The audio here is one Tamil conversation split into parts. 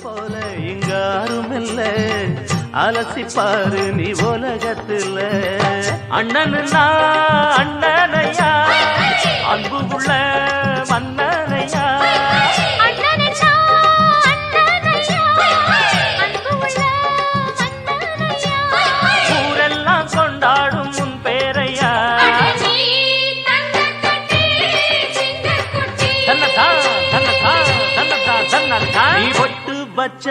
போல இங்காரும் இல்ல அலசி பாரு நீ உலகத்துல அண்ணன் அண்ணன். வச்ச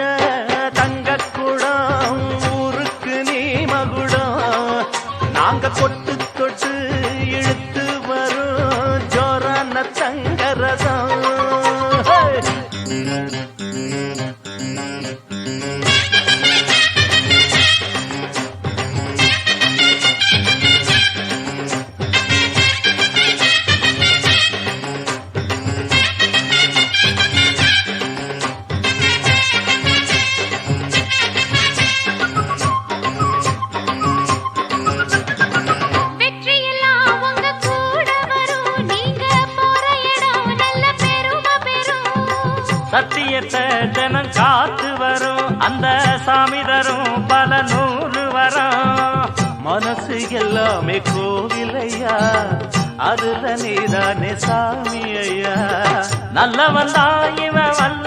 தங்க குடம் ஊருக்கு நீ மகுடம். நாங்க கொட்டு தொட்டு இழுத்து வரும் ஜோரான தங்கரதம் சத்தியத்தை தினம் காத்து வரும். அந்த சாமி தரும் பல நூறு வரும். மனசு எல்லாமே கோவிலையா? அதுல நீதானே சாமி ஐயா நல்லவன் தான் இவன்